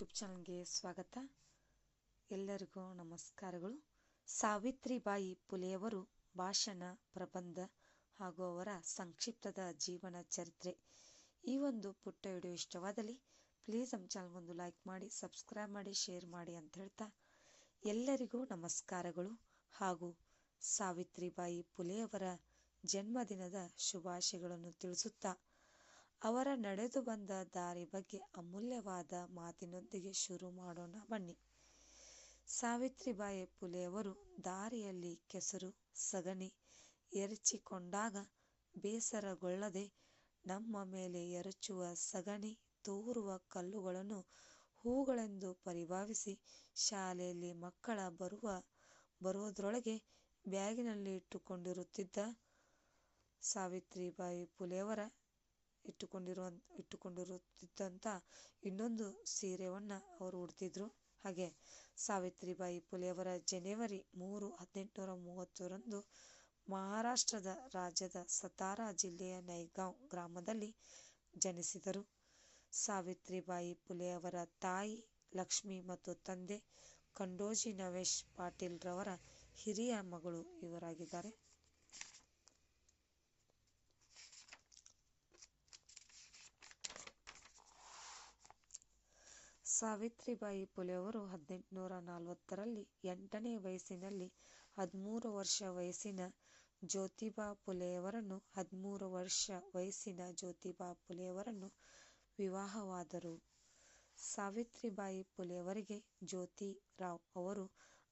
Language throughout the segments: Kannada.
ಯೂಟ್ಯೂಬ್ ಚಾನಲ್ಗೆ ಸ್ವಾಗತ. ಎಲ್ಲರಿಗೂ ನಮಸ್ಕಾರಗಳು. ಸಾವಿತ್ರಿಬಾಯಿ ಪುಲೆಯವರು ಭಾಷಣ, ಪ್ರಬಂಧ ಹಾಗೂ ಅವರ ಸಂಕ್ಷಿಪ್ತದ ಜೀವನ ಚರಿತ್ರೆ. ಈ ಒಂದು ಪುಟ್ಟ ವಿಡಿಯೋ ಇಷ್ಟವಾದಲ್ಲಿ ಪ್ಲೀಸ್ ನಮ್ಮ ಚಾನಲ್ಗೊಂದು ಲೈಕ್ ಮಾಡಿ, ಸಬ್ಸ್ಕ್ರೈಬ್ ಮಾಡಿ, ಶೇರ್ ಮಾಡಿ ಅಂತ ಹೇಳ್ತಾ ಎಲ್ಲರಿಗೂ ನಮಸ್ಕಾರಗಳು. ಹಾಗೂ ಸಾವಿತ್ರಿಬಾಯಿ ಪುಲೆಯವರ ಜನ್ಮದಿನದ ಶುಭಾಶಯಗಳನ್ನು ತಿಳಿಸುತ್ತಾ ಅವರ ನಡೆದು ಬಂದ ದಾರಿ ಬಗ್ಗೆ ಅಮೂಲ್ಯವಾದ ಮಾತಿನೊಂದಿಗೆ ಶುರು ಮಾಡೋಣ ಬನ್ನಿ. ಸಾವಿತ್ರಿಬಾಯಿ ಪುಲೆಯವರು ದಾರಿಯಲ್ಲಿ ಕೆಸರು, ಸಗಣಿ ಎರಚಿಕೊಂಡಾಗ ಬೇಸರಗೊಳ್ಳದೆ ನಮ್ಮ ಮೇಲೆ ಎರಚುವ ಸಗಣಿ ತೋರುವ ಕಲ್ಲುಗಳನ್ನು ಹೂಗಳೆಂದು ಪರಿಭಾವಿಸಿ ಶಾಲೆಯಲ್ಲಿ ಮಕ್ಕಳ ಬರುವ ಬರುವುದರೊಳಗೆ ಬ್ಯಾಗಿನಲ್ಲಿ ಇಟ್ಟುಕೊಂಡಿರುತ್ತಿದ್ದ ಸಾವಿತ್ರಿಬಾಯಿ ಪುಲೆಯವರ ಇಟ್ಟುಕೊಂಡಿರುವ ಇಟ್ಟುಕೊಂಡಿರುತ್ತಿದ್ದಂಥ ಇನ್ನೊಂದು ಸೀರೆಯನ್ನು ಅವರು ಉಡ್ತಿದ್ರು. ಹಾಗೆ ಸಾವಿತ್ರಿಬಾಯಿ ಪುಲೆಯವರ ಜನವರಿ ಮೂರು, ಹದಿನೆಂಟುನೂರ ಮೂವತ್ತರಂದು ಮಹಾರಾಷ್ಟ್ರದ ರಾಜ್ಯದ ಸತಾರಾ ಜಿಲ್ಲೆಯ ನೈಗಾಂವ್ ಗ್ರಾಮದಲ್ಲಿ ಜನಿಸಿದರು. ಸಾವಿತ್ರಿಬಾಯಿ ಪುಲೆಯವರ ತಾಯಿ ಲಕ್ಷ್ಮಿ ಮತ್ತು ತಂದೆ ಕಂಡೋಜಿ ನವೇಶ್ ಪಾಟೀಲ್ರವರ ಹಿರಿಯ ಮಗಳು ಇವರಾಗಿದ್ದಾರೆ. ಸಾವಿತ್ರಿಬಾಯಿ ಪುಲೆಯವರು ಹದಿನೆಂಟುನೂರ ನಲವತ್ತರಲ್ಲಿ ಎಂಟನೇ ವಯಸ್ಸಿನಲ್ಲಿ ಹದಿಮೂರು ವರ್ಷ ವಯಸ್ಸಿನ ಜ್ಯೋತಿಬಾ ಪುಲೆಯವರನ್ನು ಹದಿಮೂರು ವರ್ಷ ವಯಸ್ಸಿನ ಜ್ಯೋತಿಬಾ ಪುಲೆಯವರನ್ನು ವಿವಾಹವಾದರು. ಸಾವಿತ್ರಿಬಾಯಿ ಪುಲೆಯವರಿಗೆ ಜ್ಯೋತಿರಾವ್ ಅವರು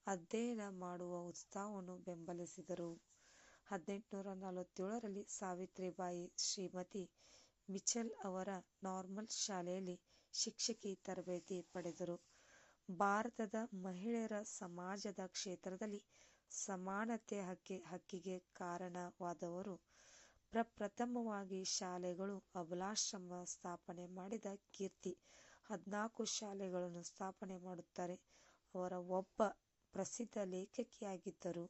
ಅಧ್ಯಯನ ಮಾಡುವ ಉತ್ಸಾಹವನ್ನು ಬೆಂಬಲಿಸಿದರು. ಹದಿನೆಂಟುನೂರ ನಲವತ್ತೇಳರಲ್ಲಿ ಸಾವಿತ್ರಿಬಾಯಿ ಶ್ರೀಮತಿ ಮಿಚೆಲ್ ಅವರ ನಾರ್ಮಲ್ ಶಾಲೆಯಲ್ಲಿ ಶಿಕ್ಷಕಿ ತರಬೇತಿ ಪಡೆದರು. ಭಾರತದ ಮಹಿಳೆಯರ ಸಮಾಜದ ಕ್ಷೇತ್ರದಲ್ಲಿ ಸಮಾನತೆ ಹಕ್ಕಿ, ಹಕ್ಕಿಗೆ ಕಾರಣವಾದವರು. ಪ್ರಪ್ರಥಮವಾಗಿ ಶಾಲೆಗಳು ಅಬಲಾಶ್ರಮ ಸ್ಥಾಪನೆ ಮಾಡಿದ ಕೀರ್ತಿ. ಹದಿನಾಲ್ಕು ಶಾಲೆಗಳನ್ನು ಸ್ಥಾಪನೆ ಮಾಡುತ್ತಾರೆ. ಅವರ ಒಬ್ಬ ಪ್ರಸಿದ್ಧ ಲೇಖಕಿಯಾಗಿದ್ದರು.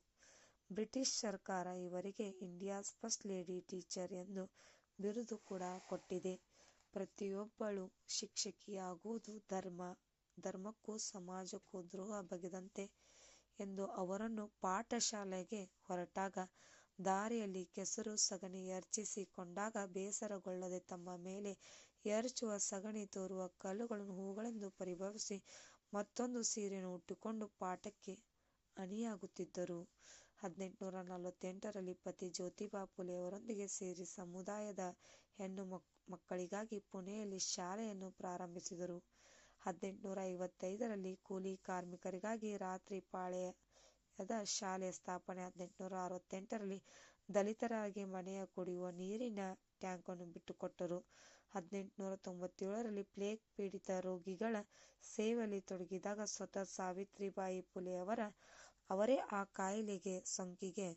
ಬ್ರಿಟಿಷ್ ಸರ್ಕಾರ ಇವರಿಗೆ ಇಂಡಿಯಾಸ್ ಫಸ್ಟ್ ಲೇಡಿ ಟೀಚರ್ ಎಂದು ಬಿರುದು ಕೂಡ ಕೊಟ್ಟಿದೆ. ಪ್ರತಿಯೊಬ್ಬಳು ಶಿಕ್ಷಕಿಯಾಗುವುದು ಧರ್ಮ. ಧರ್ಮಕ್ಕೂ ಸಮಾಜಕ್ಕೂ ದ್ರೋಹ ಬಗೆದಂತೆ ಎಂದು ಅವರನ್ನು ಪಾಠಶಾಲೆಗೆ ಹೊರಟಾಗ ದಾರಿಯಲ್ಲಿ ಕೆಸರು ಸಗಣಿ ಎರಚಿಸಿಕೊಂಡಾಗ ಬೇಸರಗೊಳ್ಳದೆ ತಮ್ಮ ಮೇಲೆ ಎರಚುವ ಸಗಣಿ ತೋರುವ ಕಲ್ಲುಗಳನ್ನು ಹೂಗಳೆಂದು ಪರಿಭಾವಿಸಿ ಮತ್ತೊಂದು ಸೀರೆಯನ್ನು ಉಟ್ಟುಕೊಂಡು ಪಾಠಕ್ಕೆ ಅಣಿಯಾಗುತ್ತಿದ್ದರು. ಹದಿನೆಂಟುನೂರ ನಲವತ್ತೆಂಟರಲ್ಲಿ ಪತಿ ಜ್ಯೋತಿಬಾ ಪುಲೆಯವರೊಂದಿಗೆ ಸೇರಿ ಸಮುದಾಯದ ಹೆಣ್ಣು ಮಕ್ಕಳಿಗಾಗಿ ಪುಣೆಯಲ್ಲಿ ಶಾಲೆಯನ್ನು ಪ್ರಾರಂಭಿಸಿದರು. ಹದಿನೆಂಟುನೂರ ಐವತ್ತೈದರಲ್ಲಿ ಕೂಲಿ ಕಾರ್ಮಿಕರಿಗಾಗಿ ರಾತ್ರಿ ಪಾಳೆಯದ ಶಾಲೆ ಸ್ಥಾಪನೆ. ಹದಿನೆಂಟುನೂರ ಅರವತ್ತೆಂಟರಲ್ಲಿ ದಲಿತರಾಗಿ ಮನೆಯ ಕುಡಿಯುವ ನೀರಿನ ಟ್ಯಾಂಕನ್ನು ಬಿಟ್ಟುಕೊಟ್ಟರು. ಹದಿನೆಂಟುನೂರ ತೊಂಬತ್ತೇಳರಲ್ಲಿ ಪ್ಲೇಗ್ ಪೀಡಿತ ರೋಗಿಗಳ ಸೇವೆಯಲ್ಲಿ ತೊಡಗಿದಾಗ ಸ್ವತಃ ಸಾವಿತ್ರಿಬಾಯಿ ಫುಲೆಯವರ ಅವರೇ ಆ ಕಾಯಿಲೆಗೆ ಸೋಂಕಿಗೆ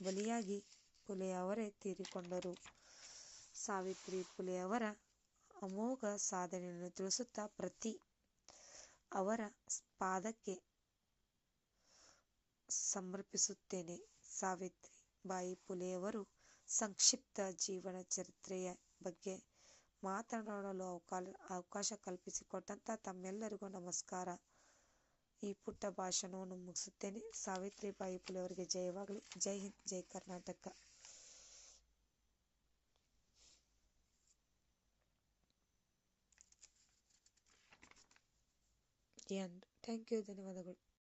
ಬಲಿಯಾಗಿ ಪುಲೆಯವರೇ ತೀರಿಕೊಂಡರು. ಸಾವಿತ್ರಿ ಪುಲೆಯವರ ಅಮೋಘ ಸಾಧನೆಯನ್ನು ತಿಳಿಸುತ್ತಾ ಪ್ರತಿ ಅವರ ಪಾದಕ್ಕೆ ಸಮರ್ಪಿಸುತ್ತೇನೆ. ಸಾವಿತ್ರಿ ಬಾಯಿ ಪುಲೆಯವರು ಸಂಕ್ಷಿಪ್ತ ಜೀವನ ಚರಿತ್ರೆಯ ಬಗ್ಗೆ ಮಾತನಾಡಲು ಅವಕಾಶ ಕಲ್ಪಿಸಿಕೊಟ್ಟಂತ ತಮ್ಮೆಲ್ಲರಿಗೂ ನಮಸ್ಕಾರ. ಈ ಪುಟ್ಟ ಭಾಷಣವನ್ನು ಮುಗಿಸುತ್ತೇನೆ. ಸಾವಿತ್ರಿಬಾಯಿ ಪುಲೆಯವರಿಗೆ ಜಯವಾಗಲಿ. ಜೈ ಹಿಂದ್ ಜೈ ಕರ್ನಾಟಕ. ಥ್ಯಾಂಕ್ ಯು ಧನ್ಯವಾದಗಳು.